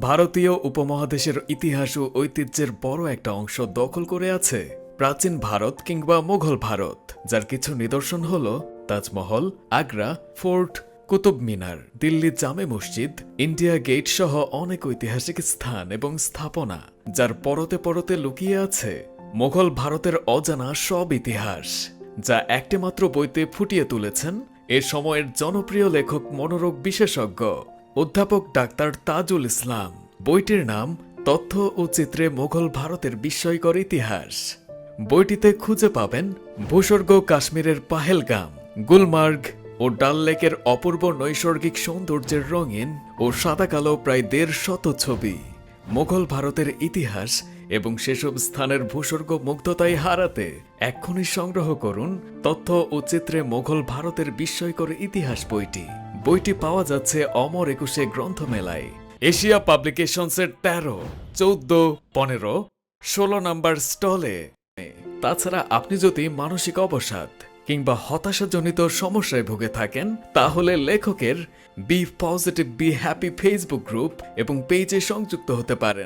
ভারতীয় উপমহাদেশের ইতিহাস ও ঐতিহ্যের বড় একটা অংশ দখল করে আছে প্রাচীন ভারত কিংবা মোঘল ভারত, যার কিছু নিদর্শন হল Taj Mahal, Agra, fort, Qutub Minar, Delhi Jama Masjid, India gate সহ অনেক ঐতিহাসিক স্থান এবং স্থাপনা, যার পরতে পরতে লুকিয়ে আছে মোঘল ভারতের অজানা সব ইতিহাস, যা একটিমাত্র বইতে ফুটিয়ে তুলেছেন এ সময়ের জনপ্রিয় লেখক, মনোরোগ বিশেষজ্ঞ অধ্যাপক ডাক্তার তাজুল ইসলাম। বইটির নাম তথ্য ও চিত্রে মুঘল ভারতের বিস্ময়কর ইতিহাস। বইটিতে খুঁজে পাবেন ভূস্বর্গ কাশ্মীরের পাহেলগাম, গুলমার্গ ও ডাল লেকের অপূর্ব নৈসর্গিক সৌন্দর্যের রঙিন ও সাদাকালো প্রায় দেড় শত ছবি। মুঘল ভারতের ইতিহাস এবং সেসব স্থানের ভূস্বর্গ মুগ্ধতায় হারাতে এক্ষুনি সংগ্রহ করুন তথ্য ও চিত্রে মুঘল ভারতের বিস্ময়কর ইতিহাস বইটি। বইটি পাওয়া যাচ্ছে অমর একুশে গ্রন্থমেলায়। এশিয়া পাবলিকেশনসের তেরো, চৌদ্দ, পনেরো, ষোলো নাম্বার স্টলে। তাছাড়া আপনি যদি মানসিক অবসাদ কিংবা হতাশাজনিত সমস্যায় ভুগে থাকেন, তাহলে লেখকের be positive be happy Facebook group এবং পেজে সংযুক্ত হতে পারেন।